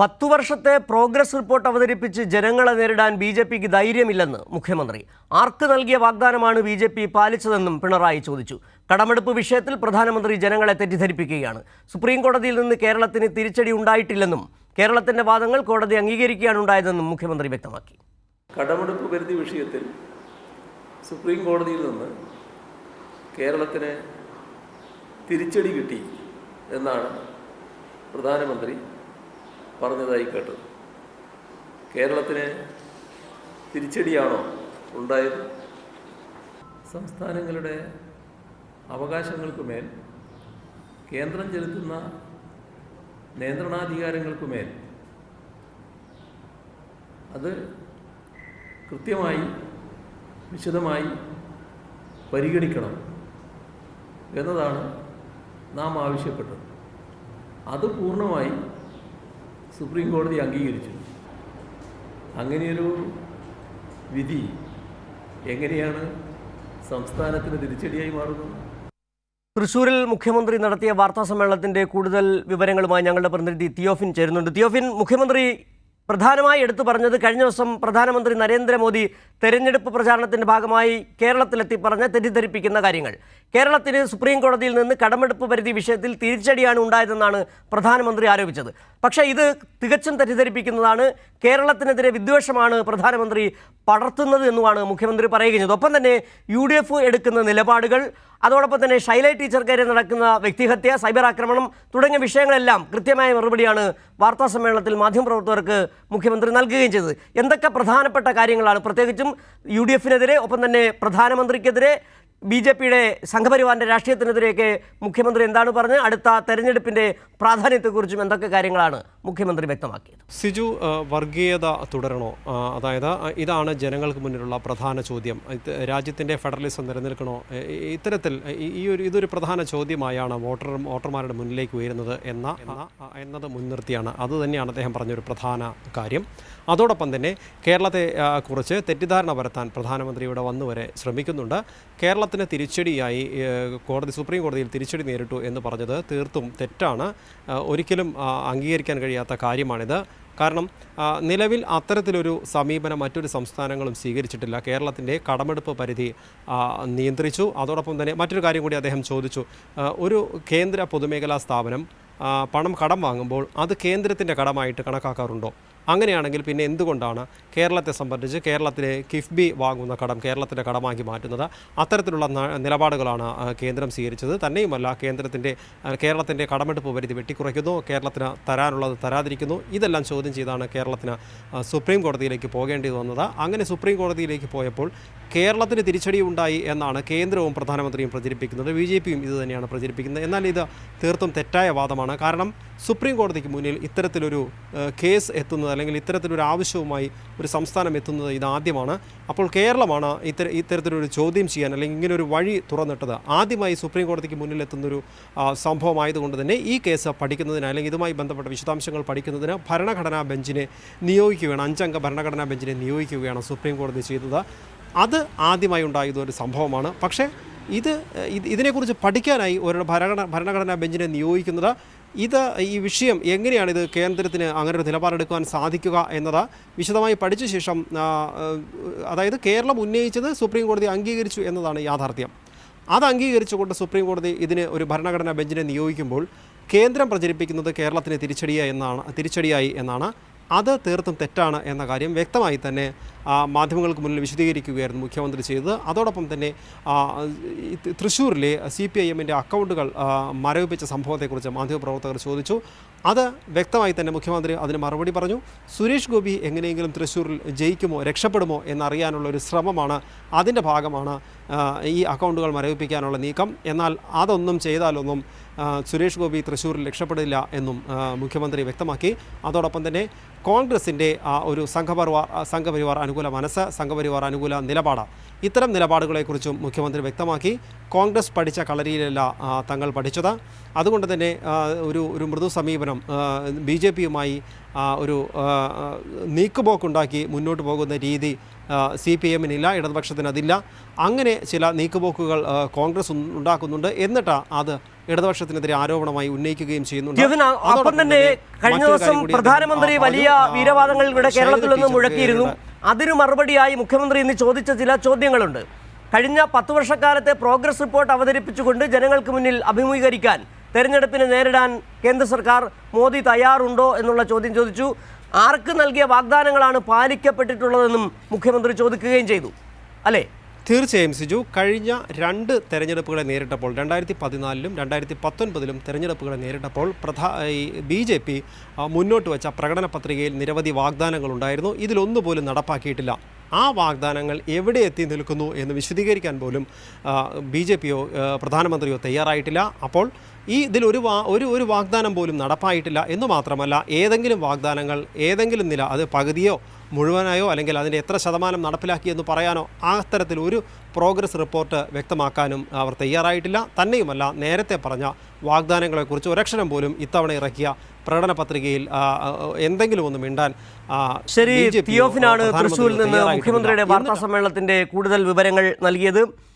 പത്തു വർഷത്തെ progress report അവതരിപ്പിച്ച് ജനങ്ങളെ നേരിടാൻ ബി ജെ പിക്ക് ധൈര്യമില്ലെന്ന് മുഖ്യമന്ത്രി. ആർക്ക് നൽകിയ വാഗ്ദാനമാണ് ബി ജെ പി പാലിച്ചതെന്നും പിണറായി ചോദിച്ചു. കടമെടുപ്പ് വിഷയത്തിൽ പ്രധാനമന്ത്രി ജനങ്ങളെ തെറ്റിദ്ധരിപ്പിക്കുകയാണ്. സുപ്രീം കോടതിയിൽ നിന്ന് കേരളത്തിന് തിരിച്ചടി ഉണ്ടായിട്ടില്ലെന്നും കേരളത്തിന്റെ വാദങ്ങൾ കോടതി അംഗീകരിക്കുകയാണ് ഉണ്ടായതെന്നും മുഖ്യമന്ത്രി വ്യക്തമാക്കി. കടമെടുപ്പ് പരിധി വിഷയത്തിൽ സുപ്രീം കോടതിയിൽ നിന്ന് കേരളത്തിന് തിരിച്ചടി കിട്ടി എന്നാണ് പ്രധാനമന്ത്രി പറഞ്ഞതായി കേട്ടത് കേരളത്തിന് തിരിച്ചടിയാണോ ഉണ്ടായത്? സംസ്ഥാനങ്ങളുടെ അവകാശങ്ങൾക്കുമേൽ കേന്ദ്രം ചെലുത്തുന്ന നിയന്ത്രണാധികാരങ്ങൾക്കുമേൽ അത് കൃത്യമായി വിശദമായി പരിഗണിക്കണം എന്നതാണ് നാം ആവശ്യപ്പെട്ടത്. അത് പൂർണമായി സുപ്രീം കോടതി അംഗീകരിച്ചു. അങ്ങനെയൊരു വിധി എങ്ങനെയാണ് സംസ്ഥാനത്തിന് തിരിച്ചടിയായി മാറുന്നത്? തൃശൂരിൽ മുഖ്യമന്ത്രി നടത്തിയ വാർത്താ സമ്മേളനത്തിന്റെ കൂടുതൽ വിവരങ്ങളുമായി ഞങ്ങളുടെ പ്രതിനിധി തിയോഫിൻ ചേരുന്നുണ്ട്. തിയോഫിൻ മുഖ്യമന്ത്രി പ്രധാനമായി എടുത്തു പറഞ്ഞത് കഴിഞ്ഞ ദിവസം പ്രധാനമന്ത്രി നരേന്ദ്രമോദി തെരഞ്ഞെടുപ്പ് പ്രചാരണത്തിന്റെ ഭാഗമായി കേരളത്തിലെത്തി പറഞ്ഞ തെറ്റിദ്ധരിപ്പിക്കുന്ന കാര്യങ്ങൾ. കേരളത്തിന് സുപ്രീം കോടതിയിൽ നിന്ന് കടമെടുപ്പ് പരിധി വിഷയത്തിൽ തിരിച്ചടിയാണ് ഉണ്ടായതെന്നാണ് പ്രധാനമന്ത്രി ആരോപിച്ചത്. പക്ഷേ ഇത് തികച്ചും തെറ്റിദ്ധരിപ്പിക്കുന്നതാണ്. കേരളത്തിനെതിരെ വിദ്വേഷമാണ് പ്രധാനമന്ത്രി പടർത്തുന്നത് എന്നുമാണ് മുഖ്യമന്ത്രി പറയുകയും ഒപ്പം തന്നെ യു ഡി എഫ് എടുക്കുന്ന നിലപാടുകൾ അതോടൊപ്പം തന്നെ ഷൈലൈ ടീച്ചർക്കെതിരെ നടക്കുന്ന വ്യക്തിഹത്യ സൈബർ ആക്രമണം തുടങ്ങിയ വിഷയങ്ങളെല്ലാം കൃത്യമായ മറുപടിയാണ് വാർത്താ സമ്മേളനത്തിൽ മാധ്യമപ്രവർത്തകർക്ക് മുഖ്യമന്ത്രി നൽകുകയും ചെയ്തത്. എന്തൊക്കെ പ്രധാനപ്പെട്ട കാര്യങ്ങളാണ്? പ്രത്യേകിച്ചും യു ഡി എഫിനെതിരെ ഒപ്പം തന്നെ പ്രധാനമന്ത്രിക്കെതിരെ ബി ജെ പിയുടെ സംഘപരിവാറിന്റെ രാഷ്ട്രീയത്തിനെതിരെയൊക്കെ മുഖ്യമന്ത്രി എന്താണ് പറഞ്ഞത്? അടുത്ത തെരഞ്ഞെടുപ്പിന്റെ പ്രാധാന്യത്തെക്കുറിച്ചും എന്തൊക്കെ കാര്യങ്ങളാണ് മുഖ്യമന്ത്രി വ്യക്തമാക്കിയത്? സിജു വർഗീയത തുടരണോ? അതായത് ഇതാണ് ജനങ്ങൾക്ക് മുന്നിലുള്ള പ്രധാന ചോദ്യം. രാജ്യത്തിന്റെ ഫെഡറലിസം നിലനിൽക്കണോ? ഇത്തരത്തിൽ ഈ- ഒരു ഇതൊരു പ്രധാന ചോദ്യമായാണ് വോട്ടർ വോട്ടർമാരുടെ മുന്നിലേക്ക് ഉയരുന്നത് എന്ന എന്ന- എന്നത് മുൻനിർത്തിയാണ്. അതുതന്നെയാണ് അദ്ദേഹം പറഞ്ഞൊരു പ്രധാന കാര്യം. അതോടൊപ്പം തന്നെ കേരളത്തെ കുറിച്ച് തെറ്റിദ്ധാരണ പരത്താൻ പ്രധാനമന്ത്രി ഇവിടെ വന്നുവരെ ശ്രമിക്കുന്നുണ്ട്. ശ്രമിക്കുന്നുണ്ട് കേരളത്തിന് തിരിച്ചടിയായി കോടതി സുപ്രീം കോടതിയിൽ തിരിച്ചടി നേരിട്ടു എന്ന് പറഞ്ഞത് തീർത്തും തെറ്റാണ്. ഒരിക്കലും അംഗീകരിക്കാൻ കഴിയാത്ത കാര്യമാണിത്. കാരണം നിലവിൽ അത്തരത്തിലൊരു സമീപനം മറ്റൊരു സംസ്ഥാനങ്ങളും സ്വീകരിച്ചിട്ടില്ല. കേരളത്തിന്റെ കടമെടുപ്പ് പരിധി നിയന്ത്രിച്ചു. അതോടൊപ്പം തന്നെ മറ്റൊരു കാര്യം കൂടി അദ്ദേഹം ചോദിച്ചു. ഒരു കേന്ദ്ര പൊതുമേഖലാ സ്ഥാപനം പണം കടം വാങ്ങുമ്പോൾ അത് കേന്ദ്രത്തിന്റെ കടമായിട്ട് കണക്കാക്കാറുണ്ടോ? അങ്ങനെയാണെങ്കിൽ പിന്നെ എന്തുകൊണ്ടാണ് കേരളത്തെ സംബന്ധിച്ച് കേരളത്തിലെ കിഫ്ബി വാങ്ങുന്ന കടം കേരളത്തിന്റെ കടമാക്കി മാറ്റുന്നത്? അത്തരത്തിലുള്ള നിലപാടുകളാണ് കേന്ദ്രം സ്വീകരിച്ചത്. തന്നെയുമല്ല കേന്ദ്രത്തിന്റെ കേരളത്തിന്റെ കടമെടുപ്പ് പരിധി വെട്ടിക്കുറയ്ക്കുന്നു. കേരളത്തിന് തരാനുള്ളത് തരാതിരിക്കുന്നു. ഇതെല്ലാം ചോദ്യം ചെയ്താണ് കേരളത്തിന് സുപ്രീം കോടതിയിലേക്ക് പോകേണ്ടി വന്നത്. അങ്ങനെ സുപ്രീം കോടതിയിലേക്ക് പോയപ്പോൾ കേരളത്തിന് തിരിച്ചടി ഉണ്ടായി എന്നാണ് കേന്ദ്രവും പ്രധാനമന്ത്രിയും പ്രചരിപ്പിക്കുന്നത്. ബി ജെ പിയും ഇത് തന്നെയാണ് പ്രചരിപ്പിക്കുന്നത്. എന്നാൽ ഇത് തീർത്തും തെറ്റായ വാദമാണ്. കാരണം സുപ്രീം കോടതിക്ക് മുന്നിൽ ഇത്തരത്തിലൊരു കേസ് എത്തുന്നത് അല്ലെങ്കിൽ ഇത്തരത്തിലൊരു ആവശ്യവുമായി ഒരു സംസ്ഥാനം എത്തുന്നത് ഇതാദ്യമാണ്. അപ്പോൾ കേരളമാണ് ഇത്തര ഇത്തരത്തിലൊരു ചോദ്യം ചെയ്യാൻ അല്ലെങ്കിൽ ഇങ്ങനെ ഒരു വഴി തുറന്നിട്ടത്. ആദ്യമായി സുപ്രീം കോടതിക്ക് ആ, സംഭവമായതുകൊണ്ട് തന്നെ ഈ കേസ് പഠിക്കുന്നതിന് അല്ലെങ്കിൽ ഇതുമായി ബന്ധപ്പെട്ട വിശദാംശങ്ങൾ പഠിക്കുന്നതിന് ഭരണഘടനാ ബെഞ്ചിനെ നിയോഗിക്കുകയാണ് അഞ്ചംഗ ഭരണഘടനാ ബെഞ്ചിനെ നിയോഗിക്കുകയാണ് സുപ്രീം കോടതി ചെയ്തത്. അത് ആദ്യമായി ഉണ്ടായത് ഒരു സംഭവമാണ്. പക്ഷേ ഇത് ഇത് ഇതിനെക്കുറിച്ച് പഠിക്കാനായി ഒരു ഭരണ ഭരണഘടനാ ബെഞ്ചിനെ നിയോഗിക്കുന്നത് ഇത് ഈ വിഷയം എങ്ങനെയാണ് ഇത് കേന്ദ്രത്തിന് അങ്ങനെ ഒരു നിലപാടെടുക്കാൻ സാധിക്കുക എന്നത് വിശദമായി പഠിച്ച ശേഷം അതായത് കേരളം ഉന്നയിച്ചത് സുപ്രീം കോടതി അംഗീകരിച്ചു എന്നതാണ് യാഥാർത്ഥ്യം. അത് അംഗീകരിച്ചുകൊണ്ട് സുപ്രീം കോടതി ഇതിന് ഒരു ഭരണഘടനാ ബെഞ്ചിനെ നിയോഗിക്കുമ്പോൾ കേന്ദ്രം പ്രചരിപ്പിക്കുന്നത് കേരളത്തിന് തിരിച്ചടിയായി എന്നാണ് തിരിച്ചടിയായി എന്നാണ് അത് തീർത്തും തെറ്റാണ് എന്ന കാര്യം വ്യക്തമായി തന്നെ മാധ്യമങ്ങൾക്ക് മുന്നിൽ വിശദീകരിക്കുകയായിരുന്നു മുഖ്യമന്ത്രി ചെയ്തത്. അതോടൊപ്പം തന്നെ തൃശ്ശൂരിലെ സി പി ഐ എമ്മിന്റെ അക്കൗണ്ടുകൾ മരവിപ്പിച്ച സംഭവത്തെക്കുറിച്ച് മാധ്യമപ്രവർത്തകർ ചോദിച്ചു. അത് വ്യക്തമായി തന്നെ മുഖ്യമന്ത്രി അതിന് മറുപടി പറഞ്ഞു. സുരേഷ് ഗോപി എങ്ങനെയെങ്കിലും തൃശ്ശൂരിൽ ജയിക്കുമോ രക്ഷപ്പെടുമോ എന്നറിയാനുള്ള ഒരു ശ്രമമാണ് അതിന്റെ ഭാഗമാണ് ഈ അക്കൗണ്ടുകൾ മരവിപ്പിക്കാനുള്ള നീക്കം. എന്നാൽ അതൊന്നും ചെയ്താലൊന്നും സുരേഷ് ഗോപി തൃശ്ശൂരിൽ രക്ഷപ്പെടില്ല എന്നും മുഖ്യമന്ത്രി വ്യക്തമാക്കി. അതോടൊപ്പം തന്നെ കോൺഗ്രസിന്റെ ഒരു സംഘപരിവാർ സംഘപരിവാർ അനുകൂല മനസ്സ് സംഘപരിവാർ അനുകൂല നിലപാട്. ഇത്തരം നിലപാടുകളെക്കുറിച്ചും മുഖ്യമന്ത്രി വ്യക്തമാക്കി. കോൺഗ്രസ് പഠിച്ച കളരിയിലല്ല തങ്ങൾ പഠിച്ചത്. അതുകൊണ്ട് തന്നെ ഒരു ഒരു മൃദു സമീപനം ബി ജെ പിയുമായി ഒരു നീക്കുപോക്കുണ്ടാക്കി മുന്നോട്ട് പോകുന്ന രീതി സി പി എമ്മിനില്ല ഇടതുപക്ഷത്തിന് അതില്ല അങ്ങനെ ചില നീക്കുപോക്കുകൾ കോൺഗ്രസ് ഉണ്ടാക്കുന്നുണ്ട്. എന്നിട്ടാ അത് ഇടതുപക്ഷത്തിനെതിരെ ആരോപണമായി ഉന്നയിക്കുകയും ചെയ്യുന്നുണ്ട്. തന്നെ കഴിഞ്ഞ ദിവസം പ്രധാനമന്ത്രി വലിയ വീരവാദങ്ങൾ ഇവിടെ കേരളത്തിൽ നിന്ന് മുഴക്കിയിരുന്നു. അതിനു മറുപടിയായി മുഖ്യമന്ത്രി ഇന്ന് ചോദിച്ച ചില ചോദ്യങ്ങളുണ്ട്. കഴിഞ്ഞ പത്ത് വർഷക്കാലത്തെ പ്രോഗ്രസ് റിപ്പോർട്ട് അവതരിപ്പിച്ചുകൊണ്ട് ജനങ്ങൾക്ക് മുന്നിൽ അഭിമുഖീകരിക്കാൻ തെരഞ്ഞെടുപ്പിനെ നേരിടാൻ കേന്ദ്ര സർക്കാർ മോദി തയ്യാറുണ്ടോ എന്നുള്ള ചോദ്യം ചോദിച്ചു. ആർക്ക് നൽകിയ വാഗ്ദാനങ്ങളാണ് പാലിക്കപ്പെട്ടിട്ടുള്ളതെന്നും മുഖ്യമന്ത്രി ചോദിക്കുകയും ചെയ്തു. അല്ലേ? തീർച്ചയായും സിജു. കഴിഞ്ഞ രണ്ട് തെരഞ്ഞെടുപ്പുകളെ നേരിട്ടപ്പോൾ രണ്ടായിരത്തി പതിനാലിലും രണ്ടായിരത്തി പത്തൊൻപതിലും തെരഞ്ഞെടുപ്പുകളെ നേരിട്ടപ്പോൾ പ്രധാ ഈ ബി ജെ പി മുന്നോട്ട് വെച്ച പ്രകടന പത്രികയിൽ നിരവധി വാഗ്ദാനങ്ങളുണ്ടായിരുന്നു. ഇതിലൊന്നുപോലും നടപ്പാക്കിയിട്ടില്ല. ആ വാഗ്ദാനങ്ങൾ എവിടെ എത്തി നിൽക്കുന്നു എന്ന് വിശദീകരിക്കാൻ പോലും ബി ജെ പിയോ പ്രധാനമന്ത്രിയോ തയ്യാറായിട്ടില്ല. അപ്പോൾ ഈ ഇതിൽ ഒരു വാ ഒരു ഒരു വാഗ്ദാനം പോലും നടപ്പായിട്ടില്ല എന്ന് മാത്രമല്ല ഏതെങ്കിലും വാഗ്ദാനങ്ങൾ ഏതെങ്കിലും നില അത് പകുതിയോ മുഴുവനായോ അല്ലെങ്കിൽ അതിന്റെ എത്ര ശതമാനം നടപ്പിലാക്കിയെന്ന് പറയാനോ ആ തരത്തിൽ ഒരു പ്രോഗ്രസ് റിപ്പോർട്ട് വ്യക്തമാക്കാനും അവർ തയ്യാറായിട്ടില്ല. തന്നെയുമല്ല നേരത്തെ പറഞ്ഞ വാഗ്ദാനങ്ങളെക്കുറിച്ച് ഒരക്ഷരം പോലും ഇത്തവണ ഇറക്കിയ പ്രകടന പത്രികയിൽ എന്തെങ്കിലും ഒന്ന് മിണ്ടാൻ ശരി തിയോഫിനാണ് തൃശ്ശൂരിൽ നിന്ന് മുഖ്യമന്ത്രിയുടെ വാർത്താ സമ്മേളനത്തിന്റെ കൂടുതൽ വിവരങ്ങൾ നൽകിയത്